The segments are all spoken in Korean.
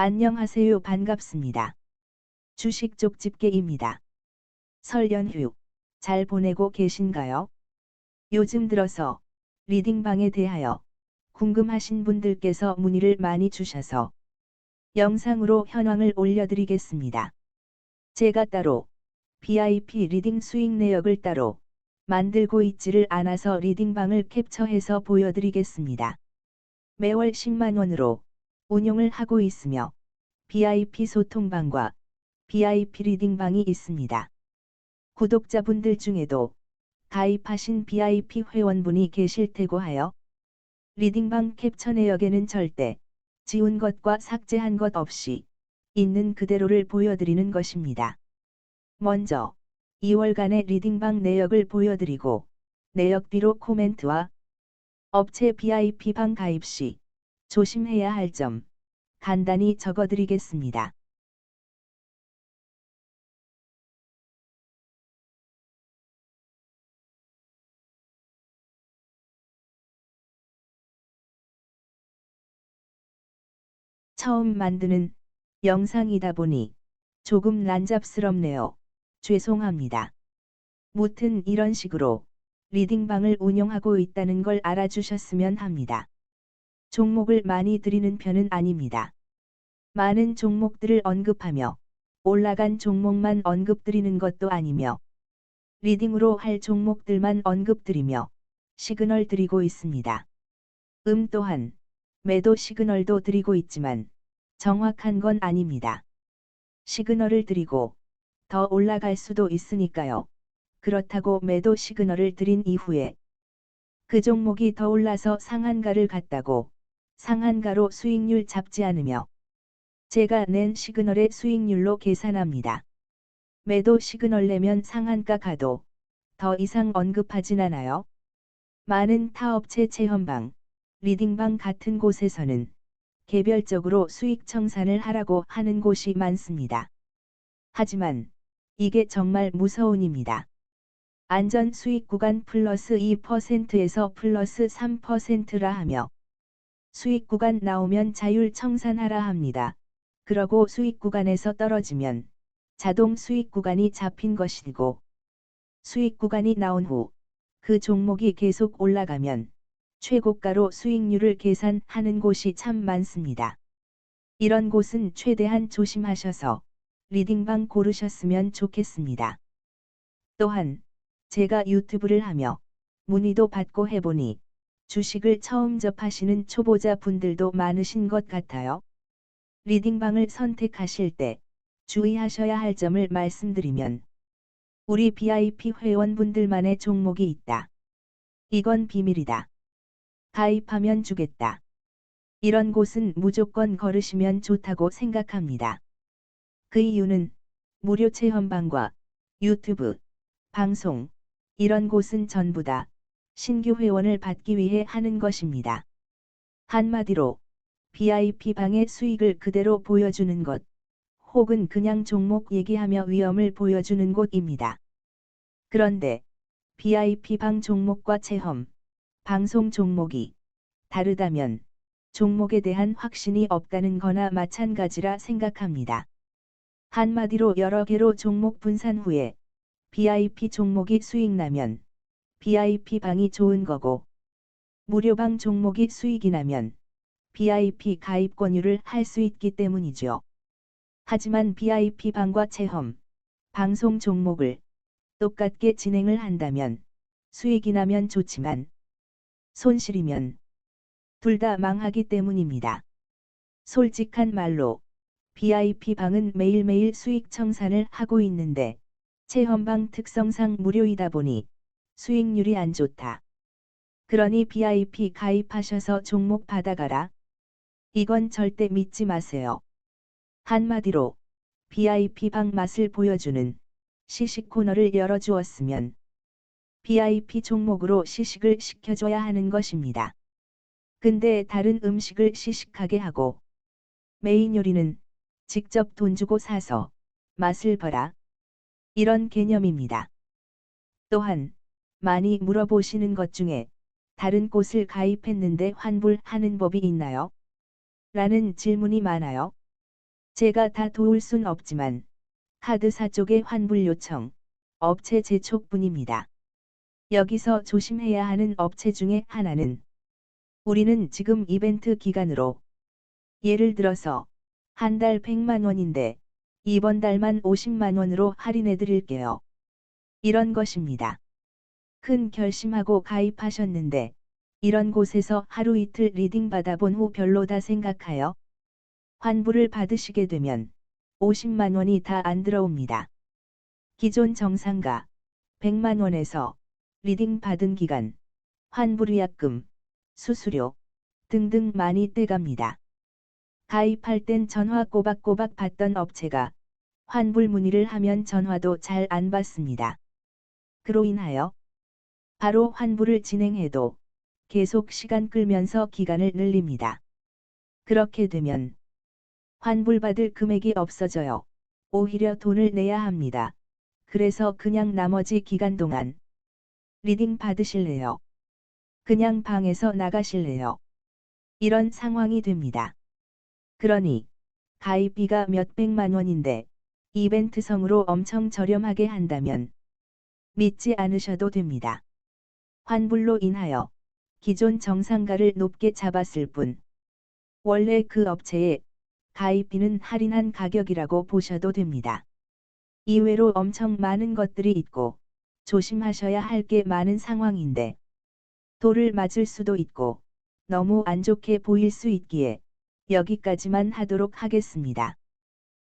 안녕하세요 반갑습니다. 주식 쪽 집게입니다. 설 연휴 잘 보내고 계신가요? 요즘 들어서 리딩방에 대하여 궁금하신 분들께서 문의를 많이 주셔서 영상으로 현황을 올려드리겠습니다. 제가 따로 BIP 리딩 수익 내역을 따로 만들고 있지를 않아서 리딩방을 캡처해서 보여드리겠습니다. 매월 10만원으로 운용을 하고 있으며 BIP 소통방과 BIP 리딩방이 있습니다. 구독자분들 중에도 가입하신 BIP 회원분이 계실 테고 하여 리딩방 캡처 내역에는 절대 지운 것과 삭제한 것 없이 있는 그대로를 보여드리는 것입니다. 먼저 2월간의 리딩방 내역을 보여드리고 내역 뒤로 코멘트와 업체 BIP방 가입 시 조심해야 할 점 간단히 적어드리겠습니다. 처음 만드는 영상이다 보니 조금 난잡스럽네요. 죄송합니다. 무튼 이런 식으로 리딩방을 운영하고 있다는 걸 알아주셨으면 합니다. 종목을 많이 드리는 편은 아닙니다. 많은 종목들을 언급하며 올라간 종목만 언급드리는 것도 아니며 리딩으로 할 종목들만 언급드리며 시그널 드리고 있습니다. 음 또한 매도 시그널도 드리고 있지만 정확한 건 아닙니다. 시그널을 드리고 더 올라갈 수도 있으니까요. 그렇다고 매도 시그널을 드린 이후에 그 종목이 더 올라서 상한가를 갔다고 상한가로 수익률 잡지 않으며 제가 낸 시그널의 수익률로 계산합니다. 매도 시그널 내면 상한가 가도 더 이상 언급하진 않아요. 많은 타업체 체험방, 리딩방 같은 곳에서는 개별적으로 수익 청산을 하라고 하는 곳이 많습니다. 하지만 이게 정말 무서운 입니다. 안전 수익 구간 플러스 2%에서 플러스 3%라 하며 수익 구간 나오면 자율 청산하라 합니다. 그러고 수익 구간에서 떨어지면 자동 수익 구간이 잡힌 것이고 수익 구간이 나온 후 그 종목이 계속 올라가면 최고가로 수익률을 계산하는 곳이 참 많습니다. 이런 곳은 최대한 조심하셔서 리딩방 고르셨으면 좋겠습니다. 또한 제가 유튜브를 하며 문의도 받고 해보니 주식을 처음 접하시는 초보자 분들도 많으신 것 같아요. 리딩방을 선택하실 때 주의하셔야 할 점을 말씀드리면 우리 BIP 회원분들만의 종목이 있다. 이건 비밀이다. 가입하면 주겠다. 이런 곳은 무조건 걸으시면 좋다고 생각합니다. 그 이유는 무료 체험방과 유튜브, 방송, 이런 곳은 전부 다 신규 회원을 받기 위해 하는 것입니다. 한마디로 BIP방의 수익을 그대로 보여주는 것, 혹은 그냥 종목 얘기하며 위험을 보여주는 곳입니다. 그런데 BIP방 종목과 체험, 방송 종목이 다르다면 종목에 대한 확신이 없다는 거나 마찬가지라 생각합니다. 한마디로 여러 개로 종목 분산 후에 BIP 종목이 수익 나면 BIP 방이 좋은 거고 무료방 종목이 수익이 나면 BIP 가입 권유를 할 수 있기 때문이죠. 하지만 BIP 방과 체험, 방송 종목을 똑같게 진행을 한다면 수익이 나면 좋지만 손실이면 둘 다 망하기 때문입니다. 솔직한 말로 BIP 방은 매일매일 수익 청산을 하고 있는데 체험방 특성상 무료이다 보니 수익률이 안 좋다. 그러니 BIP 가입하셔서 종목 받아가라. 이건 절대 믿지 마세요. 한마디로 BIP 방 맛을 보여주는 시식 코너를 열어주었으면 BIP 종목으로 시식을 시켜줘야 하는 것입니다. 근데 다른 음식을 시식하게 하고 메인 요리는 직접 돈 주고 사서 맛을 봐라. 이런 개념입니다. 또한 많이 물어보시는 것 중에 다른 곳을 가입했는데 환불하는 법이 있나요? 라는 질문이 많아요. 제가 다 도울 순 없지만 카드사 쪽의 환불 요청, 업체 재촉뿐입니다. 여기서 조심해야 하는 업체 중에 하나는 우리는 지금 이벤트 기간으로 예를 들어서 한 달 100만 원인데 이번 달만 50만 원으로 할인해 드릴게요. 이런 것입니다. 큰 결심하고 가입하셨는데 이런 곳에서 하루 이틀 리딩 받아본 후 별로다 생각하여 환불을 받으시게 되면 50만 원이 다 안 들어옵니다. 기존 정상가 100만 원에서 리딩 받은 기간, 환불의약금, 수수료 등등 많이 떼갑니다. 가입할 땐 전화 꼬박꼬박 받던 업체가 환불 문의를 하면 전화도 잘 안 받습니다. 그로 인하여 바로 환불을 진행해도 계속 시간 끌면서 기간을 늘립니다. 그렇게 되면 환불받을 금액이 없어져요. 오히려 돈을 내야 합니다. 그래서 그냥 나머지 기간 동안 리딩 받으실래요? 그냥 방에서 나가실래요? 이런 상황이 됩니다. 그러니 가입비가 몇백만 원인데 이벤트성으로 엄청 저렴하게 한다면 믿지 않으셔도 됩니다. 환불로 인하여 기존 정상가를 높게 잡았을 뿐 원래 그 업체의 가입비는 할인한 가격이라고 보셔도 됩니다. 이외로 엄청 많은 것들이 있고 조심하셔야 할 게 많은 상황인데 돌을 맞을 수도 있고 너무 안 좋게 보일 수 있기에 여기까지만 하도록 하겠습니다.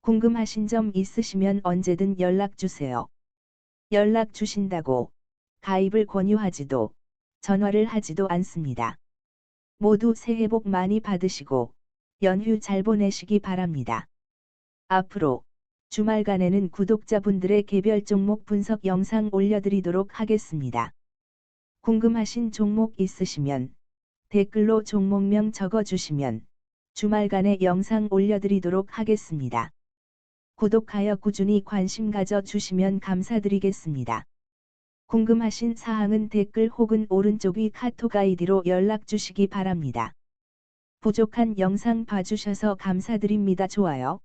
궁금하신 점 있으시면 언제든 연락 주세요. 연락 주신다고 가입을 권유하지도 전화를 하지도 않습니다. 모두 새해 복 많이 받으시고 연휴 잘 보내시기 바랍니다. 앞으로 주말간에는 구독자분들의 개별 종목 분석 영상 올려드리도록 하겠습니다. 궁금하신 종목 있으시면 댓글로 종목명 적어주시면 주말간에 영상 올려드리도록 하겠습니다. 구독하여 꾸준히 관심 가져 주시면 감사드리겠습니다. 궁금하신 사항은 댓글 혹은 오른쪽 위 카톡 아이디로 연락 주시기 바랍니다. 부족한 영상 봐주셔서 감사드립니다. 좋아요.